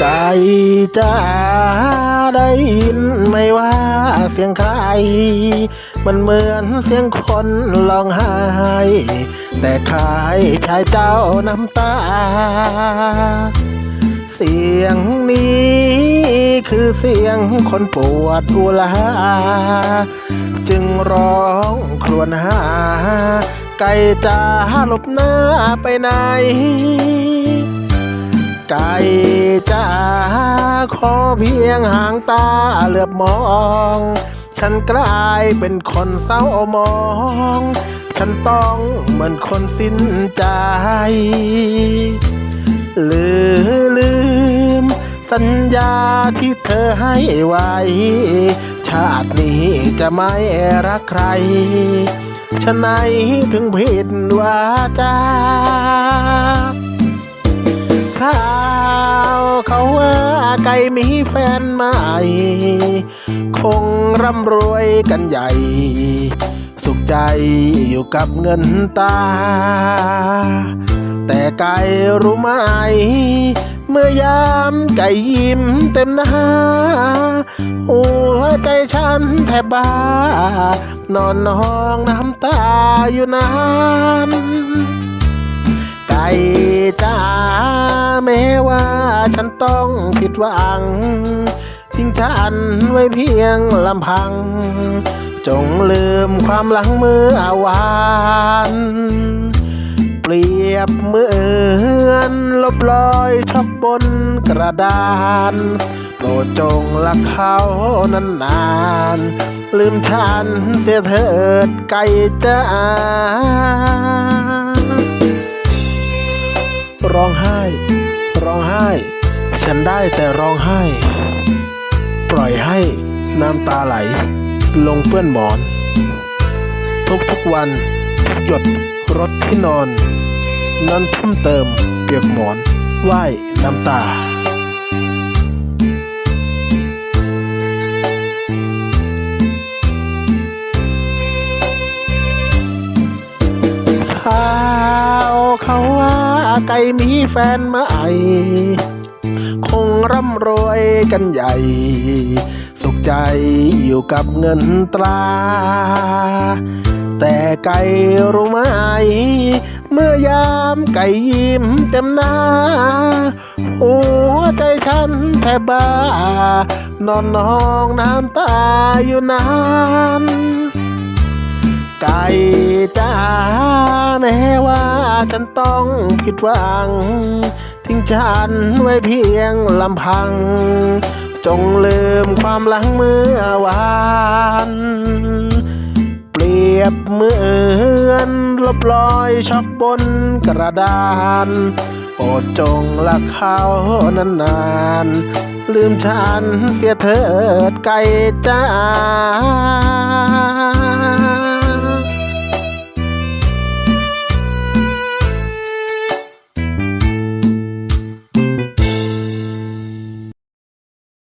ไก่จ้าได้ยินไม่ว่าเสียงใคร มันเหมือนเสียงคนร้องไห้ แต่ใครชายเจ้าน้ำตา เสียงนี้คือเสียงคนปวดอุลา จึงร้องครวญหา ไก่จ้าหลบหน้าไปไหน ไก่จ้าขอเพียงหางตาเหลือบมอง ฉันกลายเป็นคนเศร้ามอง ฉันต้องเหมือนคนสิ้นใจ หรือลืม สัญญาที่เธอให้ไว้ ชาตินี้จะไม่รักใครฉะไหนถึงผิดวาจา ข่าว เขาว่าไก่มีแฟนใหม่ คงร่ำรวยกันใหญ่ สุขใจอยู่กับเงินตา แต่ไก่รู้ไหม เมื่อยามไก่ยิ้มเต็มหน้าหัวใจฉันแทบบ้านอนนองน้ำตาอยู่นาน จ้าแม้ว่าฉันต้องผิดหวัง ทิ้งฉันไว้เพียงลำพัง จงลืมความหลังเมื่อวานเปรียบเหมือนลบรอยชอกบนกระดานโปรดจงรักเขานานๆลืมฉันเสียเถิดไก่จ้า ร้องไห้ ฉันได้แต่ร้องไห้ ปล่อยให้น้ำตาไหล ลงเปื้อนหมอน ทุกทุกๆวันทุกหยดรถที่นอนนั้นทุ่มเติมเปียกหมอนไหว้น้ำตาข่าเขาว่า ไก่มีแฟนใหม่คงร่ำรวยกันใหญ่ สุขใจอยู่กับเงินตรา แต่ไก่รู้ไหม เมื่อยามไก่ยิ้มเต็มหน้า หัวใจฉันแทบบ้านอนนองน้ำตาอยู่นานไก่จ้าแม้ว่า ฉันต้องผิดหวัง ทิ้งฉันไว้เพียงลำพัง จงลืมความหลังเมื่อวานเปรียบเหมือนลบรอยช็อกบนกระดานโปรดจงรักเขานานๆลืมฉันเสียเถิดไก่จ้า